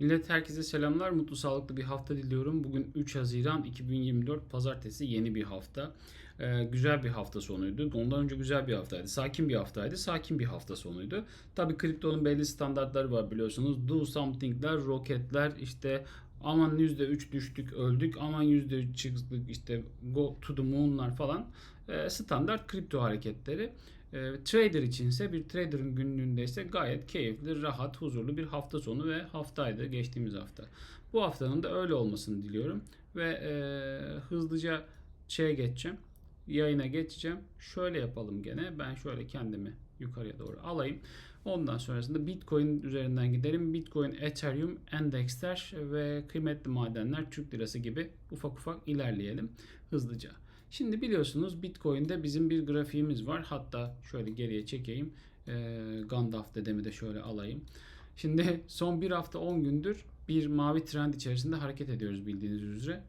Millet herkese selamlar. Mutlu sağlıklı bir hafta diliyorum. Bugün 3 Haziran 2024 Pazartesi yeni bir hafta. Ee, güzel bir hafta sonuydu. Ondan önce güzel bir haftaydı. Sakin bir haftaydı. Sakin bir hafta sonuydu. Tabii kriptonun belli standartları var biliyorsunuz. Do something'ler, roketler, işte aman %3 düştük öldük, aman %3 çıktık işte go to the moon'lar falan. Ee, standart kripto hareketleri. E, trader içinse bir trader'ın günlüğünde ise gayet keyifli, rahat, huzurlu bir hafta sonu ve haftaydı geçtiğimiz hafta. Bu haftanın da öyle olmasını diliyorum ve e, hızlıca şeye geçeceğim. Yayına geçeceğim. Şöyle yapalım gene. Ben şöyle kendimi yukarıya doğru alayım. Ondan sonrasında Bitcoin üzerinden gidelim. Bitcoin, Ethereum, endeksler ve kıymetli madenler, Türk lirası gibi ufak ufak ilerleyelim hızlıca. Şimdi biliyorsunuz Bitcoin'de bizim bir grafiğimiz var. Hatta şöyle geriye çekeyim. E, Gandalf dedemi de şöyle alayım. Şimdi son bir hafta 10 gündür bir mavi trend içerisinde hareket ediyoruz bildiğiniz üzere.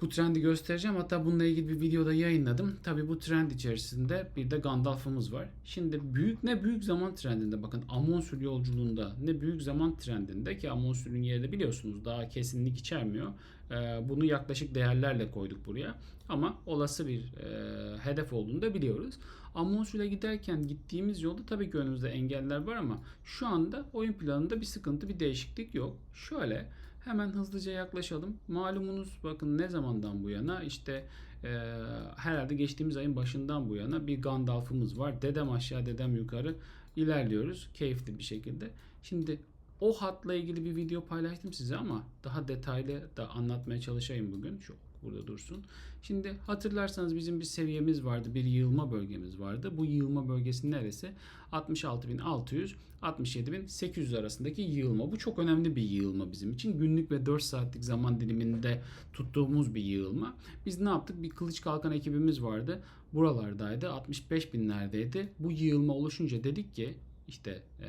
Bu trendi göstereceğim. Hatta bununla ilgili bir videoda yayınladım. Tabi bu trend içerisinde bir de Gandalf'ımız var. Şimdi büyük ne büyük zaman trendinde bakın Amonsül yolculuğunda ne büyük zaman trendinde ki Amonsül'ün yeri de biliyorsunuz daha kesinlik içermiyor. Ee, bunu yaklaşık değerlerle koyduk buraya. Ama olası bir e, hedef olduğunu da biliyoruz. Amonsül'e giderken gittiğimiz yolda tabii ki önümüzde engeller var ama şu anda oyun planında bir sıkıntı, bir değişiklik yok. Şöyle Hemen hızlıca yaklaşalım. Malumunuz bakın ne zamandan bu yana işte e, herhalde geçtiğimiz ayın başından bu yana bir Gandalf'ımız var. Dedem aşağı dedem yukarı ilerliyoruz keyifli bir şekilde. Şimdi o hatla ilgili bir video paylaştım size ama daha detaylı da anlatmaya çalışayım bugün. Şu burada dursun. Şimdi hatırlarsanız bizim bir seviyemiz vardı. Bir yığılma bölgemiz vardı. Bu yığılma bölgesi neresi? 66.600 67.800 arasındaki yığılma. Bu çok önemli bir yığılma bizim için. Günlük ve 4 saatlik zaman diliminde tuttuğumuz bir yığılma. Biz ne yaptık? Bir kılıç kalkan ekibimiz vardı. Buralardaydı. 65 binlerdeydi. Bu yığılma oluşunca dedik ki işte e,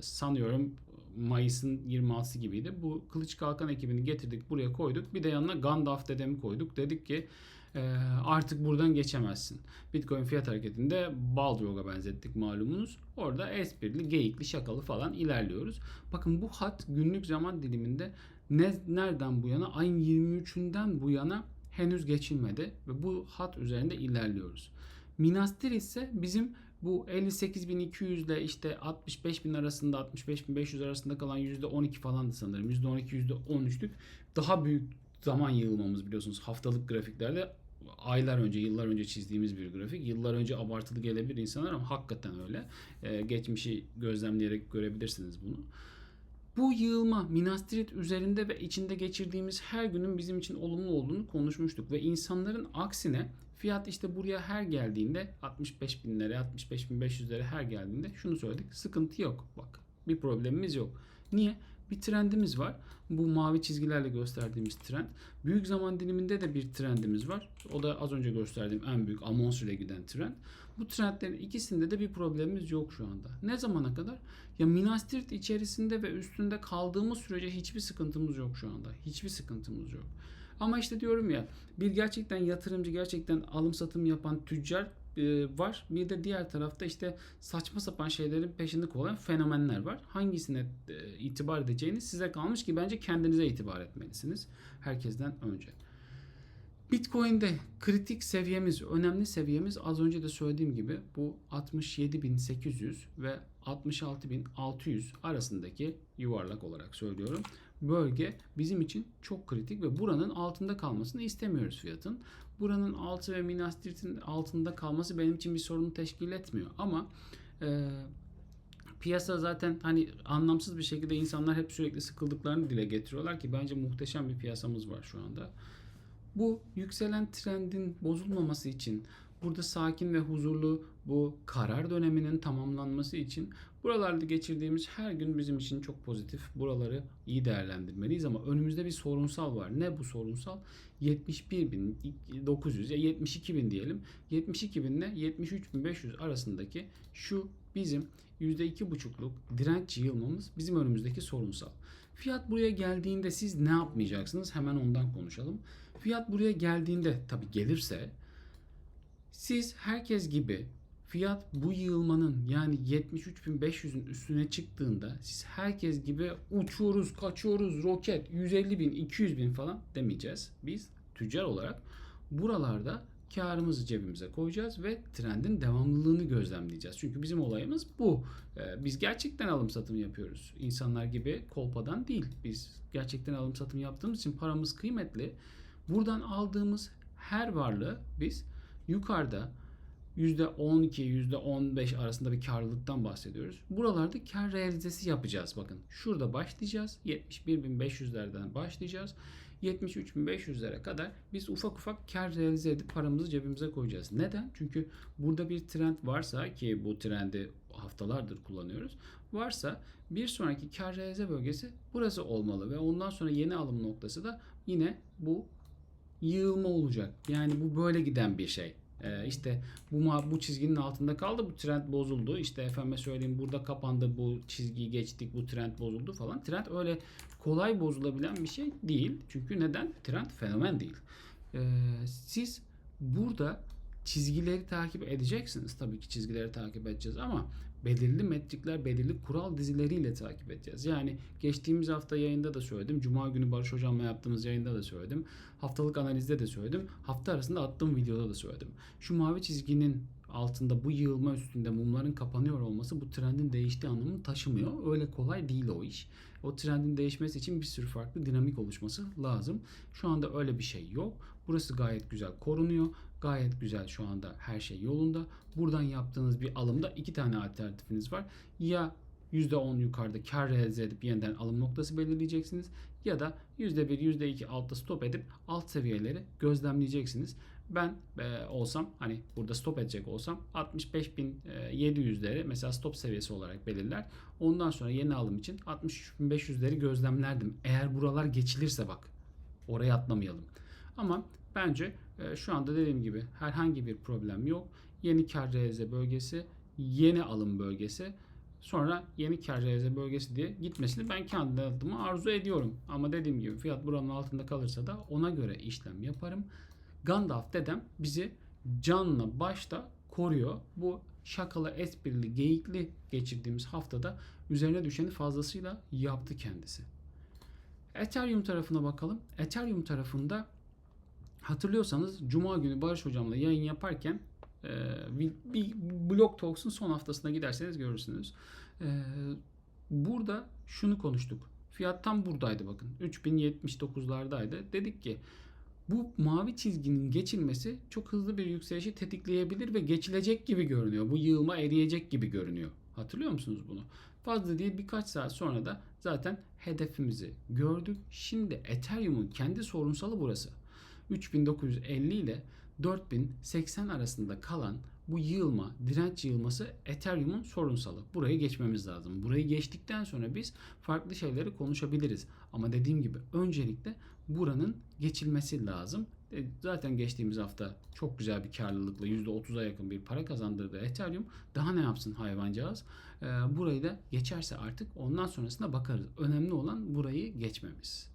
sanıyorum Mayıs'ın 26'sı gibiydi. Bu Kılıç Kalkan ekibini getirdik buraya koyduk. Bir de yanına Gandalf dedemi koyduk. Dedik ki e, artık buradan geçemezsin. Bitcoin fiyat hareketinde Baldrog'a benzettik malumunuz. Orada esprili, geyikli, şakalı falan ilerliyoruz. Bakın bu hat günlük zaman diliminde ne, nereden bu yana? Ayın 23'ünden bu yana henüz geçilmedi ve bu hat üzerinde ilerliyoruz. Minastir ise bizim bu 58.200 ile işte 65.000 arasında 65.500 arasında kalan %12 falandı sanırım. %12 %13'lük daha büyük zaman yığılmamız biliyorsunuz haftalık grafiklerde aylar önce, yıllar önce çizdiğimiz bir grafik. Yıllar önce abartılı gelebilir insanlar ama hakikaten öyle. Ee, geçmişi gözlemleyerek görebilirsiniz bunu. Bu yığılma Minas Tirith üzerinde ve içinde geçirdiğimiz her günün bizim için olumlu olduğunu konuşmuştuk ve insanların aksine Fiyat işte buraya her geldiğinde 65 binlere 65 bin 500'lere her geldiğinde şunu söyledik. Sıkıntı yok. Bak bir problemimiz yok. Niye? Bir trendimiz var. Bu mavi çizgilerle gösterdiğimiz trend. Büyük zaman diliminde de bir trendimiz var. O da az önce gösterdiğim en büyük Amonsül'e giden trend. Bu trendlerin ikisinde de bir problemimiz yok şu anda. Ne zamana kadar? Ya Minas Tirith içerisinde ve üstünde kaldığımız sürece hiçbir sıkıntımız yok şu anda. Hiçbir sıkıntımız yok. Ama işte diyorum ya bir gerçekten yatırımcı gerçekten alım satım yapan tüccar e, var. Bir de diğer tarafta işte saçma sapan şeylerin peşinde kovalan fenomenler var. Hangisine e, itibar edeceğiniz size kalmış ki bence kendinize itibar etmelisiniz. Herkesten önce. Bitcoin'de kritik seviyemiz, önemli seviyemiz az önce de söylediğim gibi bu 67.800 ve 66.600 arasındaki yuvarlak olarak söylüyorum bölge bizim için çok kritik ve buranın altında kalmasını istemiyoruz fiyatın. Buranın altı ve Minas Tirith'in altında kalması benim için bir sorun teşkil etmiyor. Ama e, piyasa zaten hani anlamsız bir şekilde insanlar hep sürekli sıkıldıklarını dile getiriyorlar ki bence muhteşem bir piyasamız var şu anda. Bu yükselen trendin bozulmaması için burada sakin ve huzurlu bu karar döneminin tamamlanması için buralarda geçirdiğimiz her gün bizim için çok pozitif. Buraları iyi değerlendirmeliyiz ama önümüzde bir sorunsal var. Ne bu sorunsal? 71.900 ya 72.000 diyelim. 72.000 ile 73.500 arasındaki şu bizim %2,5'luk direnç yığılmamız bizim önümüzdeki sorunsal. Fiyat buraya geldiğinde siz ne yapmayacaksınız? Hemen ondan konuşalım. Fiyat buraya geldiğinde tabi gelirse siz herkes gibi Fiyat bu yığılmanın yani 73.500'ün üstüne çıktığında siz herkes gibi uçuyoruz, kaçıyoruz, roket 150 bin, 200 bin falan demeyeceğiz. Biz tüccar olarak buralarda karımızı cebimize koyacağız ve trendin devamlılığını gözlemleyeceğiz. Çünkü bizim olayımız bu. Ee, Biz gerçekten alım satım yapıyoruz. İnsanlar gibi kolpadan değil. Biz gerçekten alım satım yaptığımız için paramız kıymetli. Buradan aldığımız her varlığı biz yukarıda %12, %15 arasında bir karlılıktan bahsediyoruz. Buralarda kar realizesi yapacağız bakın. Şurada başlayacağız. 71.500'lerden başlayacağız. 73.500'lere kadar biz ufak ufak kar realize edip paramızı cebimize koyacağız. Neden? Çünkü burada bir trend varsa ki bu trendi haftalardır kullanıyoruz. Varsa bir sonraki kar realize bölgesi burası olmalı ve ondan sonra yeni alım noktası da yine bu yığılma olacak. Yani bu böyle giden bir şey. Ee, işte bu bu çizginin altında kaldı. Bu trend bozuldu. İşte efendime söyleyeyim burada kapandı. Bu çizgiyi geçtik. Bu trend bozuldu falan. Trend öyle kolay bozulabilen bir şey değil. Çünkü neden? Trend fenomen değil. Ee, siz burada çizgileri takip edeceksiniz. Tabii ki çizgileri takip edeceğiz ama belirli metrikler, belirli kural dizileriyle takip edeceğiz. Yani geçtiğimiz hafta yayında da söyledim. Cuma günü Barış Hocam'la yaptığımız yayında da söyledim. Haftalık analizde de söyledim. Hafta arasında attığım videoda da söyledim. Şu mavi çizginin altında bu yığılma üstünde mumların kapanıyor olması bu trendin değiştiği anlamını taşımıyor. Öyle kolay değil o iş. O trendin değişmesi için bir sürü farklı dinamik oluşması lazım. Şu anda öyle bir şey yok. Burası gayet güzel korunuyor. Gayet güzel şu anda her şey yolunda. Buradan yaptığınız bir alımda iki tane alternatifiniz var. Ya %10 yukarıda kar realize edip yeniden alım noktası belirleyeceksiniz. Ya da %1, %2 altta stop edip alt seviyeleri gözlemleyeceksiniz. Ben e, olsam hani burada stop edecek olsam 65.700'leri mesela stop seviyesi olarak belirler. Ondan sonra yeni alım için 63.500'leri gözlemlerdim. Eğer buralar geçilirse bak oraya atlamayalım. Ama bence e, şu anda dediğim gibi herhangi bir problem yok. Yeni kar realize bölgesi, yeni alım bölgesi, sonra yeni kar realize bölgesi diye gitmesini ben kendi adıma arzu ediyorum. Ama dediğim gibi fiyat buranın altında kalırsa da ona göre işlem yaparım. Gandalf dedem bizi canla başta koruyor. Bu şakalı, esprili, geyikli geçirdiğimiz haftada üzerine düşeni fazlasıyla yaptı kendisi. Ethereum tarafına bakalım. Ethereum tarafında hatırlıyorsanız Cuma günü Barış Hocam'la yayın yaparken e, bir, bir Blog Talks'un son haftasına giderseniz görürsünüz. E, burada şunu konuştuk. Fiyat tam buradaydı bakın. 3079'lardaydı. Dedik ki bu mavi çizginin geçilmesi çok hızlı bir yükselişi tetikleyebilir ve geçilecek gibi görünüyor. Bu yığılma eriyecek gibi görünüyor. Hatırlıyor musunuz bunu? Fazla değil birkaç saat sonra da zaten hedefimizi gördük. Şimdi Ethereum'un kendi sorunsalı burası. 3950 ile 4080 arasında kalan bu yığılma, direnç yığılması Ethereum'un sorunsalı. Burayı geçmemiz lazım. Burayı geçtikten sonra biz farklı şeyleri konuşabiliriz. Ama dediğim gibi öncelikle buranın geçilmesi lazım. E, Zaten geçtiğimiz hafta çok güzel bir karlılıkla %30'a yakın bir para kazandırdı Ethereum. Daha ne yapsın hayvancağız? E, Burayı da geçerse artık ondan sonrasına bakarız. Önemli olan burayı geçmemiz.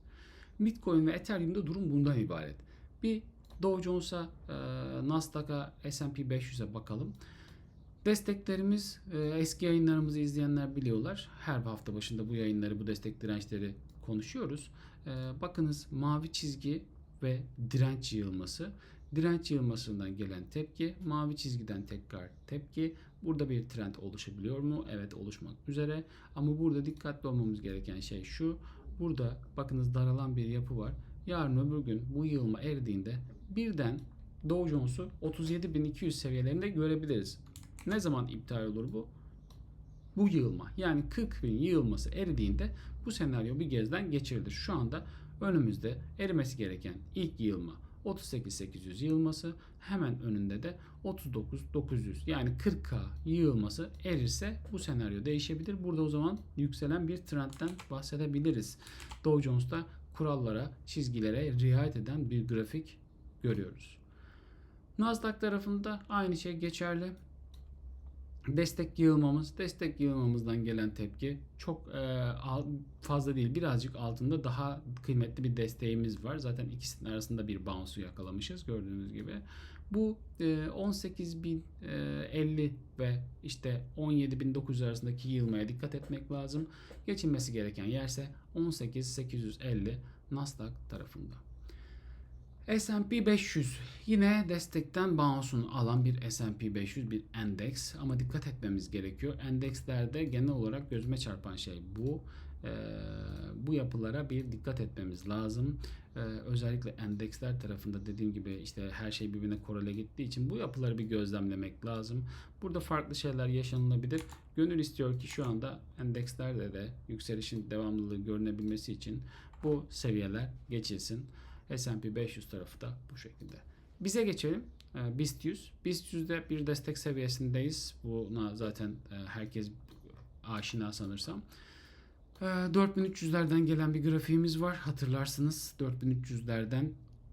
Bitcoin ve Ethereum'da durum bundan ibaret. Bir Dow Jones'a, e, Nasdaq'a, S&P 500'e bakalım. Desteklerimiz e, eski yayınlarımızı izleyenler biliyorlar. Her hafta başında bu yayınları, bu destek dirençleri konuşuyoruz. E, bakınız mavi çizgi ve direnç yığılması. Direnç yığılmasından gelen tepki, mavi çizgiden tekrar tepki. Burada bir trend oluşabiliyor mu? Evet oluşmak üzere. Ama burada dikkatli olmamız gereken şey şu. Burada bakınız daralan bir yapı var. Yarın öbür gün bu yığılma eridiğinde birden Dow Jones'u 37.200 seviyelerinde görebiliriz. Ne zaman iptal olur bu? Bu yığılma yani 40 bin yığılması eridiğinde bu senaryo bir gezden geçirilir. Şu anda önümüzde erimesi gereken ilk yığılma 38.800 yığılması hemen önünde de 39.900 yani 40k yığılması erirse bu senaryo değişebilir. Burada o zaman yükselen bir trendten bahsedebiliriz. Dow Jones'ta kurallara, çizgilere riayet eden bir grafik görüyoruz. Nasdaq tarafında aynı şey geçerli. Destek yığılmamız, destek yığılmamızdan gelen tepki çok e, fazla değil. Birazcık altında daha kıymetli bir desteğimiz var. Zaten ikisinin arasında bir bounce'u yakalamışız gördüğünüz gibi. Bu e, 18.050 ve işte 17.900 arasındaki yığılmaya dikkat etmek lazım. Geçilmesi gereken yerse 18.850 Nasdaq tarafında. S&P 500 yine destekten bounce'unu alan bir S&P 500 bir endeks ama dikkat etmemiz gerekiyor. Endekslerde genel olarak gözüme çarpan şey bu. Ee, bu yapılara bir dikkat etmemiz lazım. Ee, özellikle endeksler tarafında dediğim gibi işte her şey birbirine korele gittiği için bu yapıları bir gözlemlemek lazım. Burada farklı şeyler yaşanılabilir. Gönül istiyor ki şu anda endekslerde de yükselişin devamlılığı görünebilmesi için bu seviyeler geçilsin. S&P 500 tarafı da bu şekilde. Bize geçelim. Ee, BIST 100. BIST 100'de bir destek seviyesindeyiz. Buna zaten e, herkes aşina sanırsam. Ee, 4300'lerden gelen bir grafiğimiz var. Hatırlarsınız 4300'lerden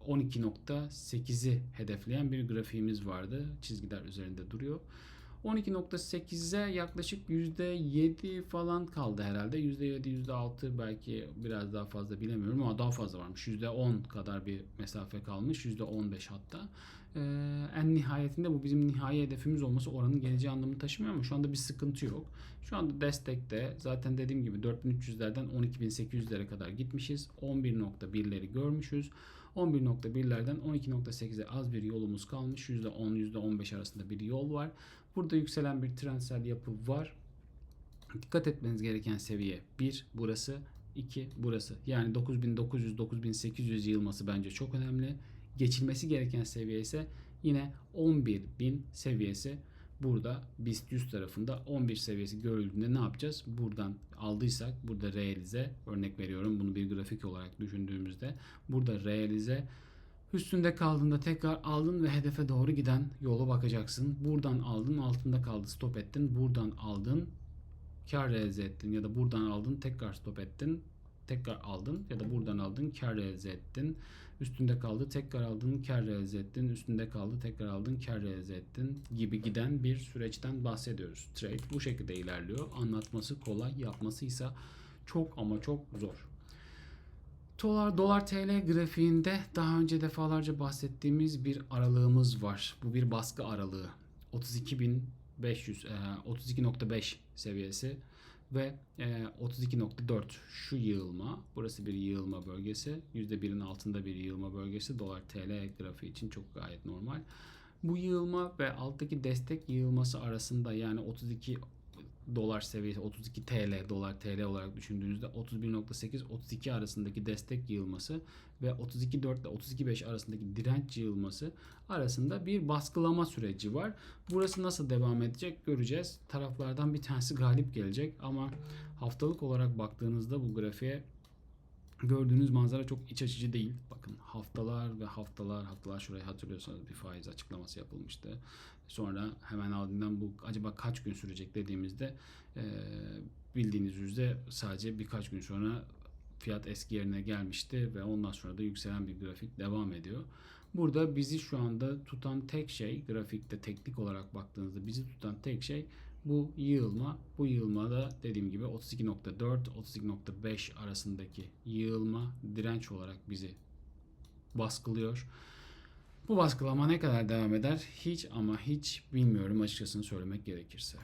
12.8'i hedefleyen bir grafiğimiz vardı. Çizgiler üzerinde duruyor. 12.8'e yaklaşık %7 falan kaldı herhalde. %7, %6 belki biraz daha fazla bilemiyorum ama daha fazla varmış. %10 kadar bir mesafe kalmış. %15 hatta. Ee, en nihayetinde bu bizim nihai hedefimiz olması oranın geleceği anlamını taşımıyor ama şu anda bir sıkıntı yok. Şu anda destekte zaten dediğim gibi 4300'lerden 12800'lere kadar gitmişiz. 11.1'leri görmüşüz. 11.1'lerden 12.8'e az bir yolumuz kalmış. %10, %15 arasında bir yol var. Burada yükselen bir trendsel yapı var. Dikkat etmeniz gereken seviye 1 burası, 2 burası. Yani 9900-9800 yılması bence çok önemli. Geçilmesi gereken seviye ise yine 11.000 seviyesi. Burada BIST 100 tarafında 11 seviyesi görüldüğünde ne yapacağız? Buradan aldıysak burada realize örnek veriyorum bunu bir grafik olarak düşündüğümüzde burada realize Üstünde kaldığında tekrar aldın ve hedefe doğru giden yola bakacaksın. Buradan aldın altında kaldı stop ettin. Buradan aldın kar realize ettin ya da buradan aldın tekrar stop ettin. Tekrar aldın ya da buradan aldın kar realize ettin. Üstünde kaldı tekrar aldın kar realize ettin. Üstünde kaldı tekrar aldın kar realize ettin gibi giden bir süreçten bahsediyoruz. Trade bu şekilde ilerliyor. Anlatması kolay yapması ise çok ama çok zor. Dolar, dolar TL grafiğinde daha önce defalarca bahsettiğimiz bir aralığımız var. Bu bir baskı aralığı. 32.500 32.5 seviyesi ve 32.4 şu yığılma. Burası bir yığılma bölgesi. %1'in altında bir yığılma bölgesi. Dolar TL grafiği için çok gayet normal. Bu yığılma ve alttaki destek yığılması arasında yani 32 dolar seviyesi 32 TL dolar TL olarak düşündüğünüzde 31.8 32 arasındaki destek yığılması ve 32.4 ile 32.5 arasındaki direnç yığılması arasında bir baskılama süreci var. Burası nasıl devam edecek göreceğiz. Taraflardan bir tanesi galip gelecek ama haftalık olarak baktığınızda bu grafiğe gördüğünüz manzara çok iç açıcı değil. Bakın haftalar ve haftalar haftalar şurayı hatırlıyorsanız bir faiz açıklaması yapılmıştı. Sonra hemen ardından bu acaba kaç gün sürecek dediğimizde e, bildiğiniz üzere sadece birkaç gün sonra fiyat eski yerine gelmişti ve ondan sonra da yükselen bir grafik devam ediyor. Burada bizi şu anda tutan tek şey grafikte teknik olarak baktığınızda bizi tutan tek şey bu yığılma. Bu yığılma da dediğim gibi 32.4 32.5 arasındaki yığılma direnç olarak bizi baskılıyor. Bu baskılama ne kadar devam eder? Hiç ama hiç bilmiyorum açıkçası söylemek gerekirse.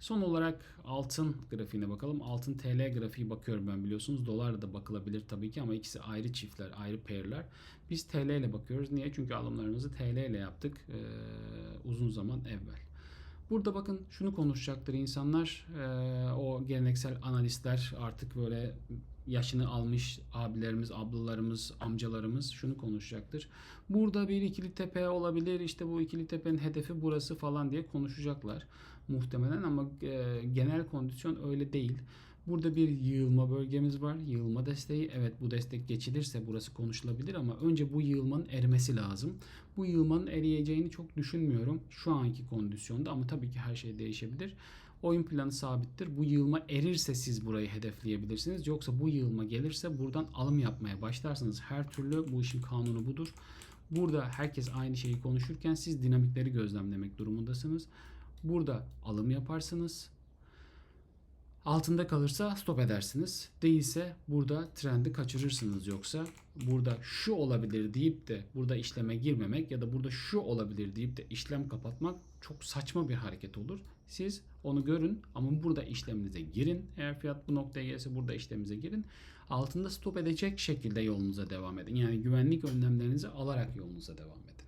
Son olarak altın grafiğine bakalım. Altın TL grafiği bakıyorum ben biliyorsunuz. Dolar da bakılabilir tabii ki ama ikisi ayrı çiftler, ayrı pairler. Biz TL ile bakıyoruz. Niye? Çünkü alımlarımızı TL ile yaptık ee, uzun zaman evvel. Burada bakın şunu konuşacaktır insanlar. Ee, o geleneksel analistler artık böyle yaşını almış abilerimiz, ablalarımız, amcalarımız şunu konuşacaktır. Burada bir ikili tepe olabilir. İşte bu ikili tepenin hedefi burası falan diye konuşacaklar muhtemelen ama e, genel kondisyon öyle değil. Burada bir yığılma bölgemiz var. Yığılma desteği. Evet bu destek geçilirse burası konuşulabilir ama önce bu yığılmanın erimesi lazım. Bu yığılmanın eriyeceğini çok düşünmüyorum şu anki kondisyonda ama tabii ki her şey değişebilir. Oyun planı sabittir. Bu yığılma erirse siz burayı hedefleyebilirsiniz. Yoksa bu yığılma gelirse buradan alım yapmaya başlarsınız. Her türlü bu işin kanunu budur. Burada herkes aynı şeyi konuşurken siz dinamikleri gözlemlemek durumundasınız. Burada alım yaparsınız. Altında kalırsa stop edersiniz. Değilse burada trendi kaçırırsınız yoksa burada şu olabilir deyip de burada işleme girmemek ya da burada şu olabilir deyip de işlem kapatmak çok saçma bir hareket olur. Siz onu görün ama burada işleminize girin. Eğer fiyat bu noktaya gelirse burada işleminize girin. Altında stop edecek şekilde yolunuza devam edin. Yani güvenlik önlemlerinizi alarak yolunuza devam edin.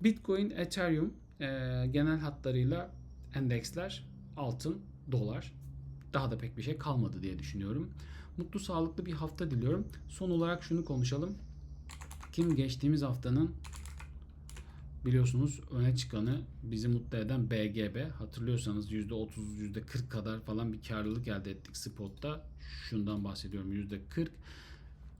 Bitcoin, Ethereum e, genel hatlarıyla endeksler altın, dolar. Daha da pek bir şey kalmadı diye düşünüyorum. Mutlu, sağlıklı bir hafta diliyorum. Son olarak şunu konuşalım. Kim geçtiğimiz haftanın biliyorsunuz öne çıkanı bizi mutlu eden BGB. Hatırlıyorsanız %30, %40 kadar falan bir karlılık elde ettik spotta. Şundan bahsediyorum %40.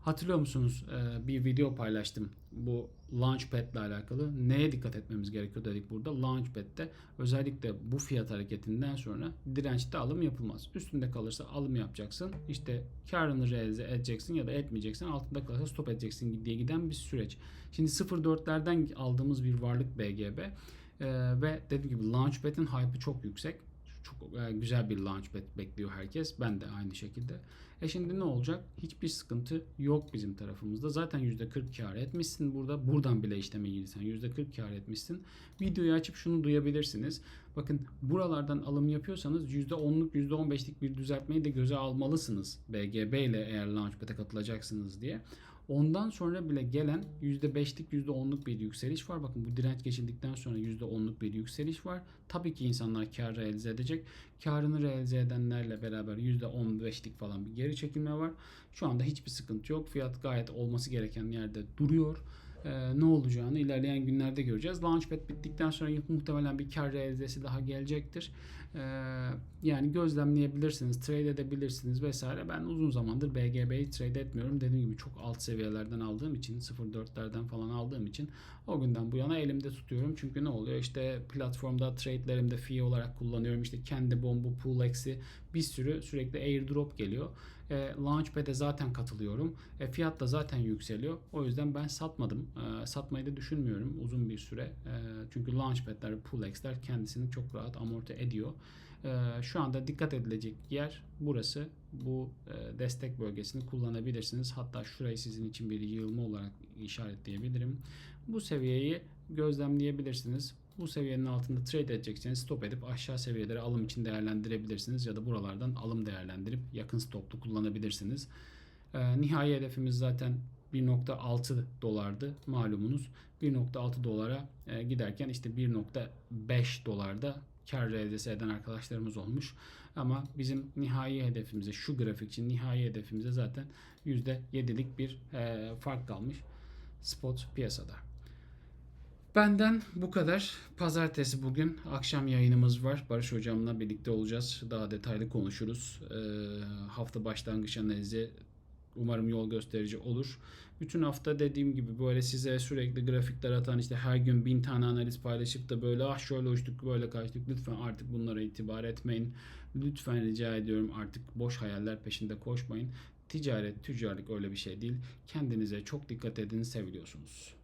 Hatırlıyor musunuz? Ee, bir video paylaştım. Bu Launchpad ile alakalı. Neye dikkat etmemiz gerekiyor dedik burada. Launchpad'de özellikle bu fiyat hareketinden sonra dirençte alım yapılmaz. Üstünde kalırsa alım yapacaksın. İşte karını realize edeceksin ya da etmeyeceksin. Altında kalırsa stop edeceksin diye giden bir süreç. Şimdi 0.4'lerden aldığımız bir varlık BGB. Ee, ve dediğim gibi Launchpad'in hype'ı çok yüksek. Çok e, güzel bir launchpad bekliyor herkes. Ben de aynı şekilde. E şimdi ne olacak? Hiçbir sıkıntı yok bizim tarafımızda. Zaten %40 kar etmişsin burada. Buradan bile işleme girsen %40 kar etmişsin. Videoyu açıp şunu duyabilirsiniz. Bakın buralardan alım yapıyorsanız %10'luk %15'lik bir düzeltmeyi de göze almalısınız. BGB ile eğer Launchpad'e katılacaksınız diye. Ondan sonra bile gelen %5'lik %10'luk bir yükseliş var. Bakın bu direnç geçildikten sonra %10'luk bir yükseliş var. Tabii ki insanlar kar realize edecek. Karını realize edenlerle beraber %15'lik falan bir geri çekilme var. Şu anda hiçbir sıkıntı yok. Fiyat gayet olması gereken yerde duruyor. Ee, ne olacağını ilerleyen günlerde göreceğiz. Launchpad bittikten sonra muhtemelen bir kar realizesi daha gelecektir. Ee, yani gözlemleyebilirsiniz, trade edebilirsiniz vesaire. Ben uzun zamandır BGB'yi trade etmiyorum. Dediğim gibi çok alt seviyelerden aldığım için 0.4'lerden falan aldığım için o günden bu yana elimde tutuyorum. Çünkü ne oluyor? İşte platformda trade'lerimde fee olarak kullanıyorum. İşte kendi bombu, Poolex'i bir sürü sürekli airdrop geliyor. E, Launchpad'e zaten katılıyorum. E, fiyat da zaten yükseliyor. O yüzden ben satmadım. E, satmayı da düşünmüyorum uzun bir süre. E, çünkü Launchpad'ler, Poolex'ler kendisini çok rahat amorti ediyor. E, şu anda dikkat edilecek yer burası. Bu e, destek bölgesini kullanabilirsiniz. Hatta şurayı sizin için bir yığılma olarak işaretleyebilirim. Bu seviyeyi gözlemleyebilirsiniz. Bu seviyenin altında trade edecekseniz stop edip aşağı seviyeleri alım için değerlendirebilirsiniz ya da buralardan alım değerlendirip yakın stoplu kullanabilirsiniz. Ee, nihai hedefimiz zaten 1.6 dolardı malumunuz. 1.6 dolara e, giderken işte 1.5 dolarda kar realizesi eden arkadaşlarımız olmuş. Ama bizim nihai hedefimize şu grafik için nihai hedefimize zaten %7'lik bir e, fark kalmış spot piyasada. Benden bu kadar. Pazartesi bugün akşam yayınımız var. Barış hocamla birlikte olacağız. Daha detaylı konuşuruz. Ee, hafta başlangıç analizi umarım yol gösterici olur. Bütün hafta dediğim gibi böyle size sürekli grafikler atan işte her gün bin tane analiz paylaşıp da böyle ah şöyle uçtuk böyle kaçtık lütfen artık bunlara itibar etmeyin. Lütfen rica ediyorum artık boş hayaller peşinde koşmayın. Ticaret, tüccarlık öyle bir şey değil. Kendinize çok dikkat edin, seviliyorsunuz.